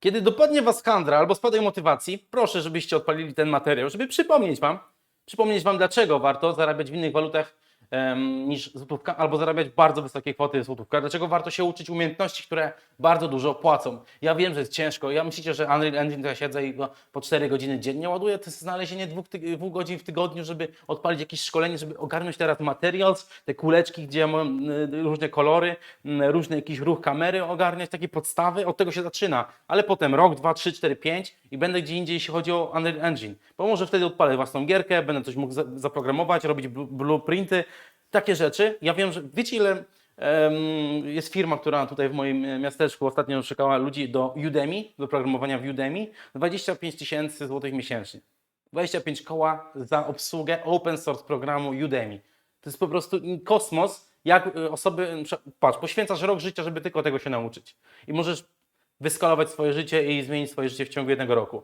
Kiedy dopadnie Was handra albo spadek motywacji, proszę, żebyście odpalili ten materiał, żeby przypomnieć Wam, przypomnieć Wam, dlaczego warto zarabiać w innych walutach niż złotówka, albo zarabiać bardzo wysokie kwoty złotówka. Dlaczego warto się uczyć umiejętności, które bardzo dużo płacą. Ja wiem, że jest ciężko. Ja myślicie, że Unreal Engine ja siedzę i go po 4 godziny dziennie ładuję. To jest znalezienie dwóch, dwóch godzin w tygodniu, żeby odpalić jakieś szkolenie, żeby ogarnąć teraz materials, te kuleczki, gdzie mam y, różne kolory, y, różny jakiś ruch kamery, ogarniać takie podstawy. Od tego się zaczyna. Ale potem rok, dwa, trzy, cztery, pięć i będę gdzie indziej, jeśli chodzi o Unreal Engine. Bo może wtedy odpalę własną gierkę, będę coś mógł za- zaprogramować, robić blu- blueprinty, takie rzeczy. Ja wiem, że wiecie ile jest firma, która tutaj w moim e, miasteczku ostatnio szukała ludzi do Udemy, do programowania w Udemy, 25 tysięcy złotych miesięcznie. 25 koła za obsługę open source programu Udemy. To jest po prostu kosmos, jak y, osoby, patrz, poświęcasz rok życia, żeby tylko tego się nauczyć. I możesz wyskalować swoje życie i zmienić swoje życie w ciągu jednego roku.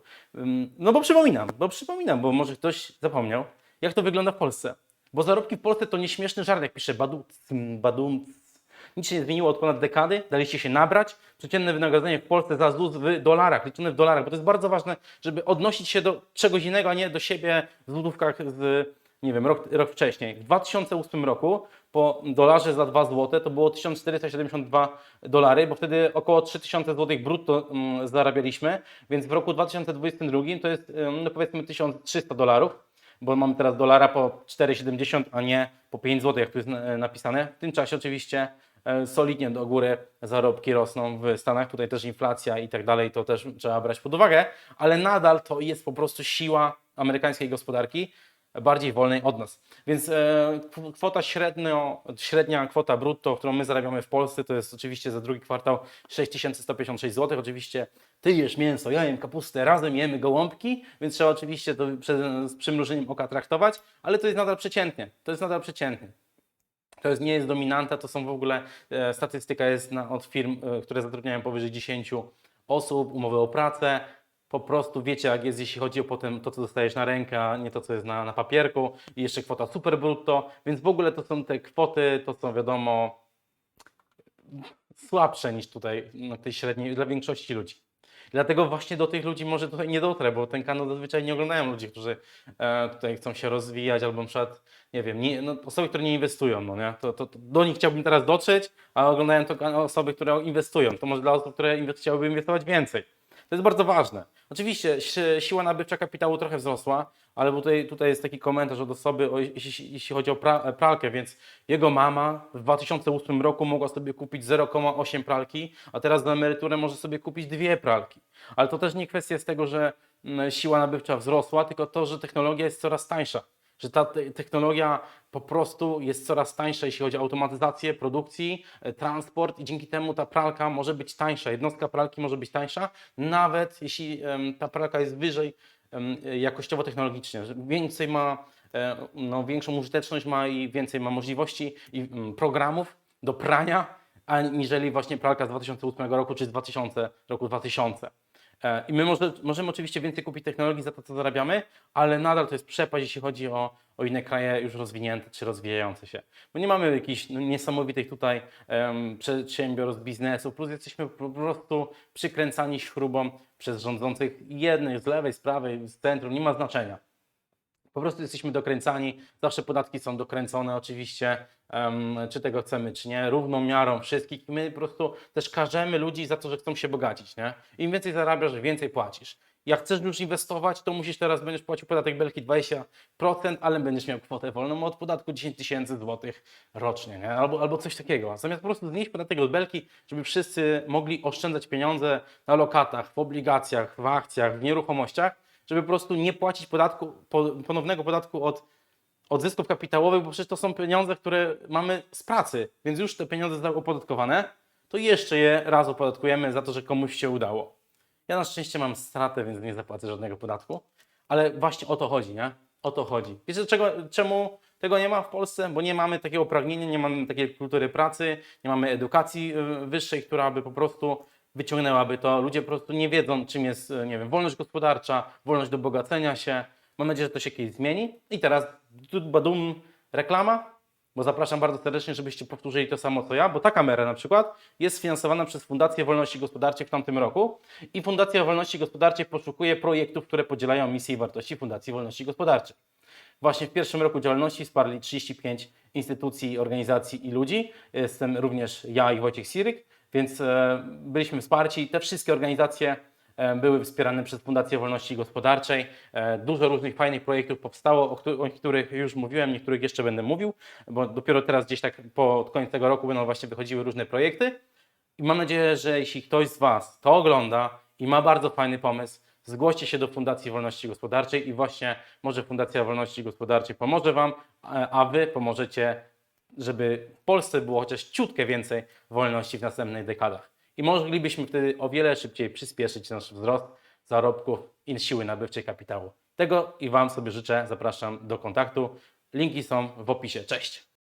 No bo przypominam, bo przypominam, bo może ktoś zapomniał, jak to wygląda w Polsce. Bo zarobki w Polsce to nieśmieszny żart, jak pisze badum, badum. Nic się nie zmieniło od ponad dekady, daliście się nabrać. Przeciętne wynagrodzenie w Polsce za ZUS w dolarach, liczone w dolarach, bo to jest bardzo ważne, żeby odnosić się do czegoś innego, a nie do siebie w złotówkach z, nie wiem, rok, rok wcześniej. W 2008 roku po dolarze za 2 zł to było 1472 dolary, bo wtedy około 3000 zł brutto mm, zarabialiśmy, więc w roku 2022 to jest ym, no powiedzmy 1300 dolarów bo mamy teraz dolara po 4,70, a nie po 5 zł, jak tu jest na- napisane. W tym czasie oczywiście e, solidnie do góry zarobki rosną w Stanach, tutaj też inflacja i tak dalej, to też trzeba brać pod uwagę, ale nadal to jest po prostu siła amerykańskiej gospodarki, bardziej wolnej od nas. Więc e, kw- kwota średnio, średnia kwota brutto, którą my zarabiamy w Polsce, to jest oczywiście za drugi kwartał 6156 zł. Oczywiście ty jesz mięso, ja jem kapustę, razem jemy gołąbki, więc trzeba oczywiście to z przymrużeniem oka traktować, ale to jest nadal przeciętnie. To jest nadal przeciętnie. To jest, nie jest dominanta, to są w ogóle, e, statystyka jest na, od firm, e, które zatrudniają powyżej 10 osób, umowy o pracę. Po prostu wiecie, jak jest, jeśli chodzi o potem to, co dostajesz na rękę, a nie to, co jest na, na papierku. I jeszcze kwota super brutto, więc w ogóle to są te kwoty, to są wiadomo słabsze niż tutaj na tej średniej dla większości ludzi. Dlatego właśnie do tych ludzi może tutaj nie dotrę, bo ten kanał zazwyczaj nie oglądają ludzie, którzy e, tutaj chcą się rozwijać albo na przykład, nie wiem, nie, no, osoby, które nie inwestują, no nie? To, to, to do nich chciałbym teraz dotrzeć, a oglądają to osoby, które inwestują. To może dla osób, które inwest- chciałyby inwestować więcej. To jest bardzo ważne. Oczywiście si- siła nabywcza kapitału trochę wzrosła, ale tutaj, tutaj jest taki komentarz od osoby, o, jeśli, jeśli chodzi o pra, pralkę, więc jego mama w 2008 roku mogła sobie kupić 0,8 pralki, a teraz na emeryturę może sobie kupić dwie pralki. Ale to też nie kwestia tego, że mm, siła nabywcza wzrosła, tylko to, że technologia jest coraz tańsza. Że ta te- technologia po prostu jest coraz tańsza, jeśli chodzi o automatyzację produkcji, e, transport i dzięki temu ta pralka może być tańsza. Jednostka pralki może być tańsza, nawet jeśli ta pralka jest wyżej em, jakościowo technologicznie, więcej ma, e, no, większą użyteczność ma i więcej ma możliwości i programów do prania, aniżeli właśnie pralka z 2008 roku czy z 2000, roku 2000. E, I my może, możemy oczywiście więcej kupić technologii za to, co zarabiamy, ale nadal to jest przepaść, jeśli chodzi o, o inne kraje już rozwinięte czy rozwijające się. Bo nie mamy jakichś no, niesamowitych tutaj em, przedsiębiorstw, biznesu, plus jesteśmy po prostu przykręcani śrubą przez rządzących jednej, z lewej, z prawej, z centrum, nie ma znaczenia. Po prostu jesteśmy dokręcani, zawsze podatki są dokręcone oczywiście, czy tego chcemy, czy nie, równą miarą wszystkich. My po prostu też karzemy ludzi za to, że chcą się bogacić, nie? Im więcej zarabiasz, więcej płacisz. Jak chcesz już inwestować, to musisz teraz, będziesz płacił podatek belki 20%, ale będziesz miał kwotę wolną od podatku 10 tysięcy złotych rocznie, nie? Albo, albo coś takiego. Zamiast po prostu znieść podatek od belki, żeby wszyscy mogli oszczędzać pieniądze na lokatach, w obligacjach, w akcjach, w nieruchomościach, żeby po prostu nie płacić podatku, po, ponownego podatku od, od zysków kapitałowych, bo przecież to są pieniądze, które mamy z pracy, więc już te pieniądze zostały opodatkowane, to jeszcze je raz opodatkujemy za to, że komuś się udało. Ja na szczęście mam stratę, więc nie zapłacę żadnego podatku, ale właśnie o to chodzi, nie? O to chodzi. Wiecie, czego, czemu tego nie ma w Polsce? Bo nie mamy takiego pragnienia, nie mamy takiej kultury pracy, nie mamy edukacji y, wyższej, która by po prostu wyciągnęłaby to. Ludzie po prostu nie wiedzą, czym jest, nie wiem, wolność gospodarcza, wolność do bogacenia się. Mam nadzieję, że to się kiedyś zmieni. I teraz, badum, reklama. bo zapraszam bardzo serdecznie, żebyście powtórzyli to samo co ja, bo ta kamera na przykład jest sfinansowana przez Fundację Wolności Gospodarczej w tamtym roku i Fundacja Wolności Gospodarczej poszukuje projektów, które podzielają misję i wartości Fundacji Wolności Gospodarczej. Właśnie w pierwszym roku działalności wsparli 35 instytucji, organizacji i ludzi. Jestem również ja i Wojciech Siryk, więc e, byliśmy wsparci. Te wszystkie organizacje e, były wspierane przez Fundację Wolności Gospodarczej. E, Dużo różnych fajnych projektów powstało, o, któ- o których już mówiłem, niektórych jeszcze będę mówił, bo dopiero teraz gdzieś tak pod koniec tego roku będą właśnie wychodziły różne projekty. I mam nadzieję, że jeśli ktoś z Was to ogląda i ma bardzo fajny pomysł, zgłoście się do Fundacji Wolności Gospodarczej i właśnie może Fundacja Wolności Gospodarczej pomoże Wam, a Wy pomożecie, żeby w Polsce było chociaż ciutkę więcej wolności w następnych dekadach. I moglibyśmy wtedy o wiele szybciej przyspieszyć nasz wzrost zarobków i siły nabywczej kapitału. Tego i Wam sobie życzę. Zapraszam do kontaktu. Linki są w opisie. Cześć!